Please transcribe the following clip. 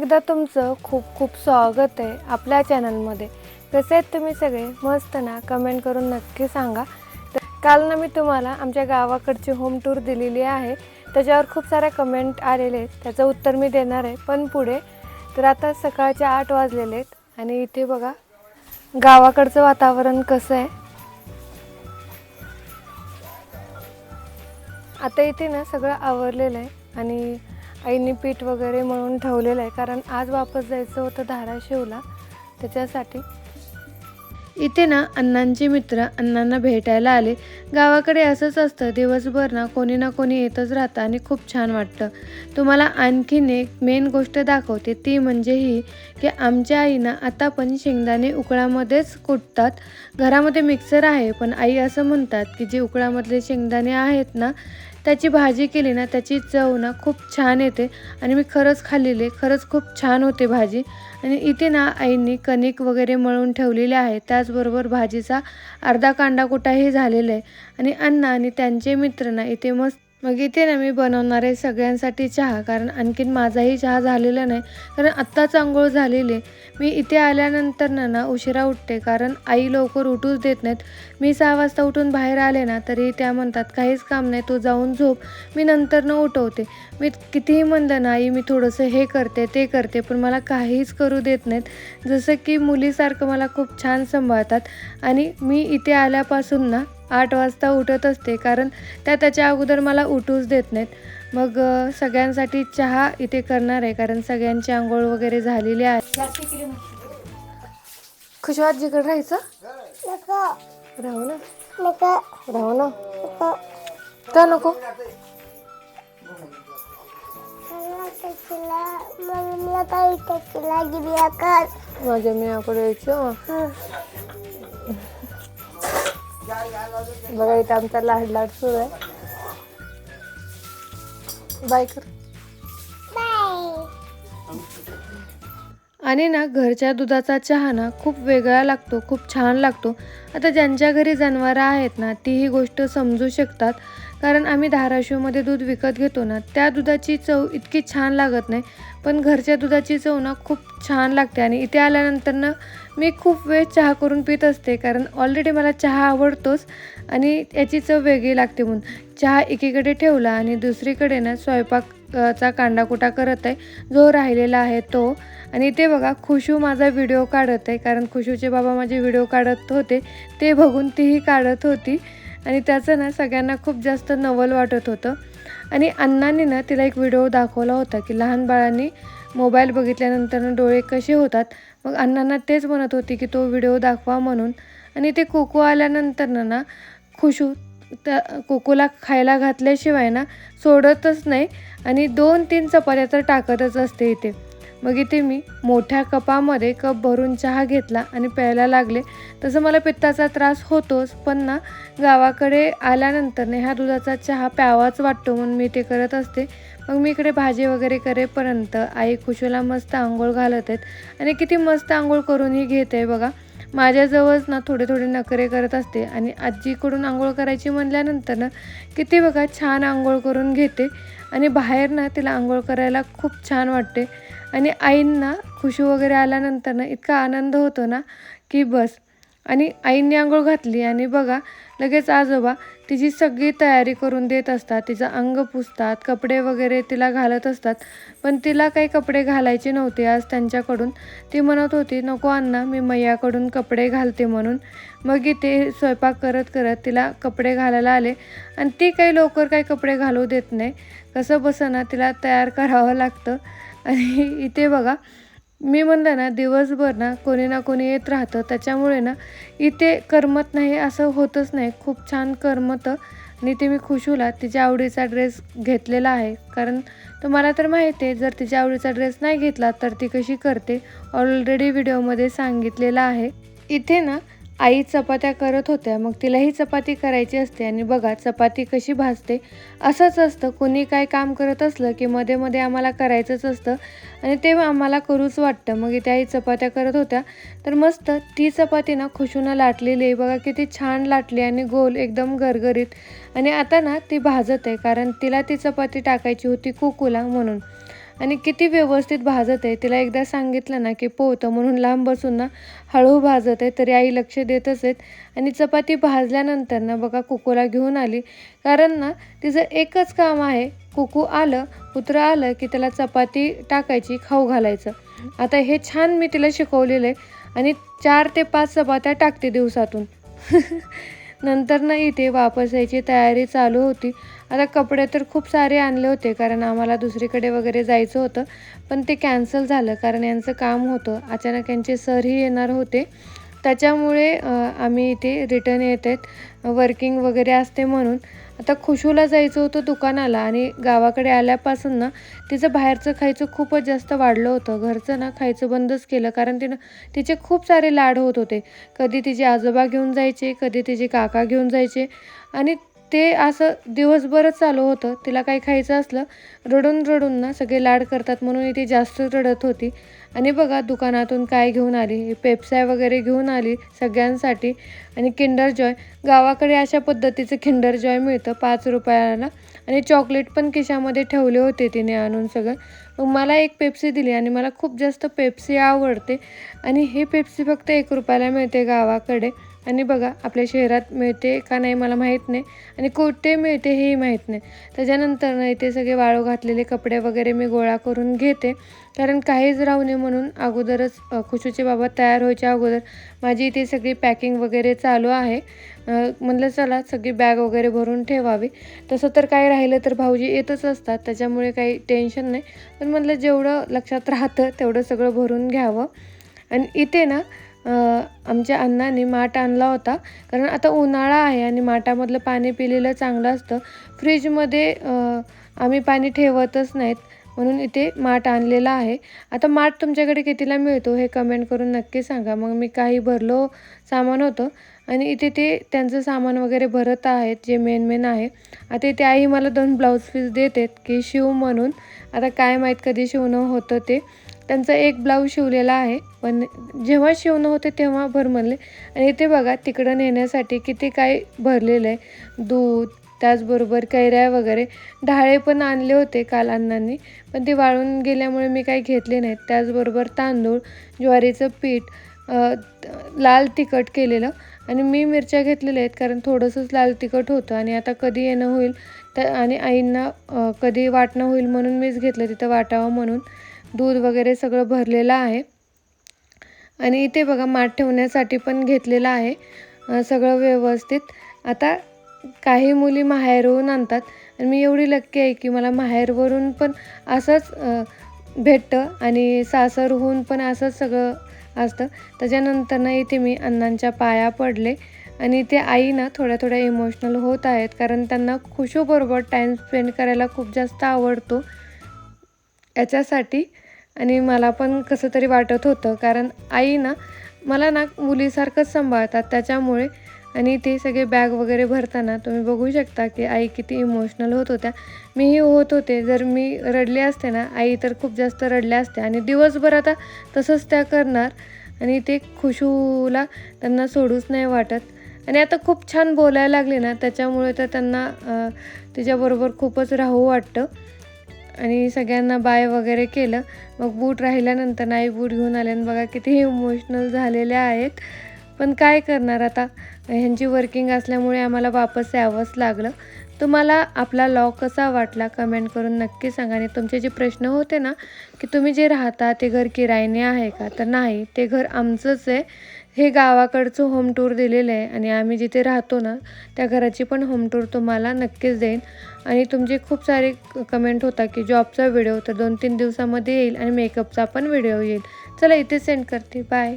एकदा तुमचं खूप खूप स्वागत आहे आपल्या चॅनलमध्ये. कसे आहेत तुम्ही सगळे? मस्त ना? कमेंट करून नक्की सांगा. तर काल ना मी तुम्हाला आमच्या गावाकडची होम टूर दिलेली आहे. त्याच्यावर खूप साऱ्या कमेंट आलेले आहेत. त्याचं उत्तर मी देणार आहे. पण पुढे तर आता सकाळचे आठ वाजलेले आहेत. आणि इथे बघा गावाकडचं वातावरण कसं आहे? आता इथे ना सगळं आवरलेलं आहे. आणि आईने पीठ वगैरे मळून ठेवलेलं आहे. कारण आज वापस जायचं होतं धाराशिवला. त्याच्यासाठी इथे ना अण्णांचे मित्र अण्णांना भेटायला आले. गावाकडे असंच असतं. दिवसभर ना कोणी ना कोणी येतच राहतं आणि खूप छान वाटतं. तुम्हाला आणखीन एक मेन गोष्ट दाखवते. ती म्हणजे ही की आमच्या आईना आता पण शेंगदाणे उकळामध्येच कुटतात. घरामध्ये मिक्सर आहे. पण आई असं म्हणतात की जे उकळामधले शेंगदाणे आहेत ना त्याची भाजी केली ना त्याची चव ना खूप छान येते. आणि मी खरंच खाल्लेले खरंच खूप छान होते भाजी. आणि इथे ना आईंनी कणिक वगैरे मळून ठेवलेले आहे. त्याचबरोबर भाजीचा अर्धा कांडा कुटाही झालेला आहे. आणि अण्णा आणि त्यांचे मित्र ना इथे मस्त मग इथे ना मी बनवणार आहे सगळ्यांसाठी चहा कारण आणखीन माझाही चहा झालेला नाही कारण आत्ताच आंघोळ झालेली आहे. मी इथे आल्यानंतर ना ना उशिरा उठते कारण आई लवकर उठूच देत नाहीत. मी सहा वाजता उठून बाहेर आले ना तरी त्या म्हणतात काहीच काम नाही तू जाऊन झोप मी नंतर न उठवते. मी कितीही म्हणलं ना आई मी थोडंसं हे करते ते करते पण मला काहीच करू देत नाहीत. जसं की मुलीसारखं मला खूप छान सांभाळतात. आणि मी इथे आल्यापासून ना आठ वाजता उठत असते कारण त्या त्याच्या अगोदर मला उठूच देत नाहीत. मग सगळ्यांसाठी चहा इथे करणार आहे कारण सगळ्यांची आंघोळ वगैरे झालेली आहे. खुशवाजीकडे राहायचं? राहू ना. राहू ना. का नको? माझ्या मियाकडे यायचं? बघा इथे आमचा लाड लाड सुरू आहे. बाय कर. आणि ना घरच्या दुधाचा चहा ना खूप वेगळा लागतो खूप छान लागतो. आता ज्यांच्या घरी जनावरं आहेत ना ती ही गोष्ट समजू शकतात. कारण आम्ही धाराशिवमध्ये दूध विकत घेतो ना त्या दुधाची चव इतकी छान लागत नाही. पण घरच्या दुधाची चव ना खूप छान लागते आणि इथे आल्यानंतर ना मी खूप वेळ चहा करून पित असते कारण ऑलरेडी मला चहा आवडतोच आणि याची चव वेगळी लागते म्हणून. चहा एकीकडे ठेवला आणि दुसरीकडे ना स्वयंपाक चा कांडाकुटा करत आहे. जो राहिलेला आहे तो. आणि ते बघा खुशू माझा व्हिडिओ काढत आहे. कारण खुशूचे बाबा माझे व्हिडिओ काढत होते. ते बघून तीही काढत होती. आणि त्याचं ना सगळ्यांना खूप जास्त नवल वाटत होतं. आणि अण्णांनी ना तिला एक व्हिडिओ दाखवला होता की लहान बाळांनी मोबाईल बघितल्यानंतर डोळे कसे होतात. मग अण्णांना तेच म्हणत होती की तो व्हिडिओ दाखवा म्हणून. आणि ते कोको आल्यानंतर ना ना खुशू त्या कोकोला खायला घातल्याशिवाय ना सोडतच नाही. आणि दोन तीन चपात्या तर टाकतच असते इथे. मग इथे मी मोठ्या कपामध्ये कप भरून चहा घेतला आणि प्यायला लागले. तसं मला पित्ताचा त्रास होतोच पण ना गावाकडे आल्यानंतर ह्या दुधाचा चहा प्यावाच वाटतो म्हणून मी ते करत असते. मग मी इकडे भाजी वगैरे करेपर्यंत आई खुशूला मस्त आंघोळ घालत आहेत. आणि किती मस्त आंघोळ करूनही घेते बघा. माझ्याजवळच ना थोडे थोडे नखरे करत असते आणि आजीकडून आंघोळ करायची म्हणल्यानंतर ना किती बघा छान आंघोळ करून घेते आणि बाहेर ना तिला आंघोळ करायला खूप छान वाटते. आणि आईंना खुशी वगैरे आल्यानंतर ना इतका आनंद होतो ना की बस. आणि आईंनी आंघोळ घातली आणि बघा लगेच आजोबा तिची सगळी तयारी करून देत असतात तिचं अंग पुसतात कपडे वगैरे तिला घालत असतात. पण तिला काही कपडे घालायचे नव्हते. आज त्यांच्याकडून ती म्हणत होती नको अण्णा मी मैयाकडून कपडे घालते म्हणून. मग इथे स्वयंपाक करत करत तिला कपडे घालायला आले. आणि ती काही लवकर काही कपडे घालू देत नाही. कसं बसं ना तिला तयार करावं लागतं. आणि इथे बघा मी म्हणलं ना दिवसभर ना कोणी ना कोणी येत राहतं. त्याच्यामुळे ना इथे करमत नाही असं होतच नाही. खूप छान करमतं. आणि ते मी खुशूला तिच्या आवडीचा ड्रेस घेतलेला आहे. कारण तुम्हाला तर माहिती आहे जर तिच्या आवडीचा ड्रेस नाही घेतला तर ती कशी करते? ऑलरेडी व्हिडिओमध्ये सांगितलेलं आहे. इथे ना आई चपात्या करत होत्या मग तिलाही चपाती करायची असते आणि बघा चपाती कशी भाजते. असंच असतं कोणी काय काम करत असलं की मध्ये मध्ये आम्हाला करायचंच असतं आणि ते आम्हाला करूच वाटतं. मग इथे आई चपात्या करत होत्या. तर मस्त ती चपाती ना खुशूनं लाटलेली आहे. बघा किती छान लाटली आणि गोल एकदम गरगरीत. आणि आता ना ती भाजत आहे कारण तिला ती चपाती टाकायची होती कुकूला म्हणून. आणि किती व्यवस्थित भाजत आहे. तिला एकदा सांगितलं ना की पोहतं म्हणून लांब बसून ना हळू भाजत आहे. तरी आई लक्ष देतच आहेत. आणि चपाती भाजल्यानंतर ना बघा कुकूला घेऊन आली. कारण ना तिचं एकच काम आहे. कुकू आलं कुत्रं आलं की त्याला चपाती टाकायची खाऊ घालायचं. आता हे छान मी तिला शिकवलेलं आहे. आणि चार ते पाच चपात्या टाकते दिवसातून. नंतर ना इथे वापस यायची तयारी चालू होती. आता कपडे तर खूप सारे आणले होते कारण आम्हाला दुसरीकडे वगैरे जायचं होतं. पण ते कॅन्सल झालं कारण यांचं काम होतं. अचानक यांचे सरही येणार होते. त्याच्यामुळे आम्ही इथे रिटर्न येत आहेत वर्किंग वगैरे असते म्हणून. आता खुशूला जायचं होतं दुकानाला आणि गावाकडे आल्यापासून ना तिचं बाहेरचं खायचं खूपच जास्त वाढलं होतं. घरचं ना खायचं बंदच केलं कारण तिनं तिचे खूप सारे लाड होत होते. कधी तिचे आजोबा घेऊन जायचे कधी तिचे काका घेऊन जायचे. आणि ते असं दिवसभरच चालू होतं. तिला काही खायचं असलं रडून रडून ना सगळे लाड करतात म्हणून ती जास्त रडत होती. आणि बघा दुकानातून काय घेऊन आली पेप्साय वगैरे घेऊन आली सगळ्यांसाठी. आणि किंडर जॉय गावाकडे अशा पद्धतीचं किंडर जॉय मिळतं पाच रुपयाला. आणि चॉकलेट पण खिशामध्ये ठेवले होते तिने आणून सगळं. मग मला एक पेप्सी दिली आणि मला खूप जास्त पेप्सी आवडते. आणि हे पेप्सी फक्त एक रुपयाला मिळते गावाकडे. आणि बघा आपल्या शहरात मिळते का नाही मला माहीत नाही. आणि कुठे मिळते हेही माहीत नाही. त्याच्यानंतर ना इथे सगळे वाळू घातलेले कपडे वगैरे मी गोळा करून घेते. कारण काहीच राहू नये म्हणून अगोदरच खुशूचे बाबा तयार व्हायच्या अगोदर माझी इथे सगळी पॅकिंग वगैरे चालू आहे. म्हटलं चला सगळी बॅग वगैरे भरून ठेवावी. तसं तर काही राहिलं तर भाऊजी येतच असतात. त्याच्यामुळे काही टेन्शन नाही. पण म्हटलं जेवढं लक्षात राहतं तेवढं सगळं भरून घ्यावं. आणि इथे ना आमच्या अण्णाने माठ आणला होता. कारण आता उन्हाळा आहे आणि माठामधलं पाणी पिलेलं चांगलं असतं. फ्रीजमध्ये आम्ही पाणी ठेवतच नाहीत. म्हणून इथे माठ आणलेला आहे. आता माठ तुमच्याकडे कितीला मिळतो हे कमेंट करून नक्की सांगा. मग मी काही भरलो सामान होतं. आणि इथे ते त्यांचं सामान वगैरे भरत आहेत जे मेन मेन आहे. आता इथे आई मला दोन ब्लाऊज पीस देतात की शिव म्हणून. आता काय माहीत कधी शिवणं होतं ते. त्यांचा एक ब्लाऊज शिवलेला आहे. पण जेव्हा शिवणं होते तेव्हा भर आणि इथे बघा तिकडं नेण्यासाठी किती काय भरलेलं आहे. दूध त्याचबरोबर कैऱ्या वगैरे. ढाळे पण आणले होते काल अण्णांनी. पण ते वाळून गेल्यामुळे मी काही घेतले नाहीत. त्याचबरोबर तांदूळ ज्वारीचं पीठ लाल तिखट केलेलं. आणि मी मिरच्या घेतलेल्या आहेत कारण थोडंसंच लाल तिखट होतं. आणि आता कधी येणं होईल? तर आणि आईंना कधी वाटणं होईल म्हणून मीच घेतलं तिथं वाटावं म्हणून. दूध वगैरे सगळं भरलेलं आहे. आणि इथे बघा माठ ठेवण्यासाठी पण घेतलेलं आहे. सगळं व्यवस्थित. आता काही मुली माहेरहून आणतात. आणि मी एवढी लक्की आहे की मला माहेरवरून पण असंच भेटतं आणि सासरहून पण असंच सगळं असतं. त्याच्यानंतर ना इथे मी अण्णांच्या पाया पडले. आणि ते आई ना थोड्या थोड्या इमोशनल होत आहेत. कारण त्यांना खुशूबरोबर टाईम स्पेंड करायला खूप जास्त आवडतो. याच्यासाठी आणि मला पण कसं तरी वाटत होतं कारण आई ना मला ना मुलीसारखंच सांभाळतात त्याच्यामुळे. आणि ते सगळे बॅग वगैरे भरताना तुम्ही बघू शकता की आई किती इमोशनल होत होत्या. मीही होत होते. जर मी रडले असते ना आई तर खूप जास्त रडल्या असते आणि दिवसभर आता तसंच त्या करणार. आणि ते खुशूला त्यांना सोडूच नाही वाटत. आणि आता खूप छान बोलायला लागले ना त्याच्यामुळे तर त्यांना तिच्याबरोबर खूपच राहू वाटतं. आणि सगळ्यांना बाय वगैरे केलं. मग बूट राहिल्यानंतर नाही बूट घेऊन आले. आणि बघा किती इमोशनल झालेले आहेत. पण काय करणार आता? ह्यांची वर्किंग असल्यामुळे आम्हाला वापस यावंच लागलं. तुम्हाला आपला लॉ कसा वाटला कमेंट करून नक्की सांगा. आणि तुमचे जे प्रश्न होते ना की तुम्ही जे राहता ते घर किरायने आहे का? तर नाही ते घर आमचंच आहे. हे गावाकडचं होम टूर दिलेलं आहे आणि आम्ही जिथे राहतो ना त्या घराची पण होम टूर तुम्हाला नक्कीच देईन. आणि तुमचे खूप सारे कमेंट होता की जॉबचा व्हिडिओ तर दोन तीन दिवसामध्ये येईल आणि मेकअपचा पण व्हिडिओ येईल. चला इथे सेंड करते. बाय